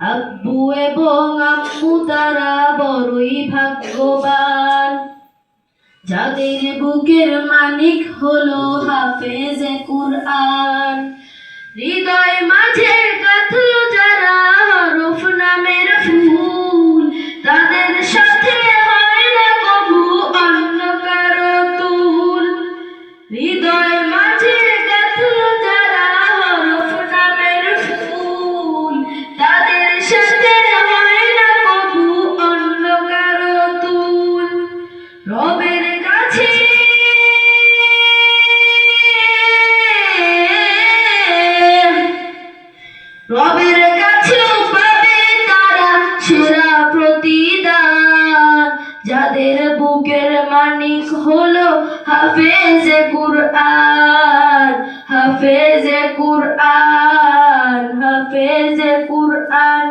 আব্বু এবং আম্মু তারা বড়ই ভাগ্যবান। যাদের বুকের মানিক হলো হাফেজে কুরআন। হৃদয় রবের যাদের বুকের মানিক হলো হাফেজে কুরআন হাফেজে কুরআন হাফেজে কুরআন।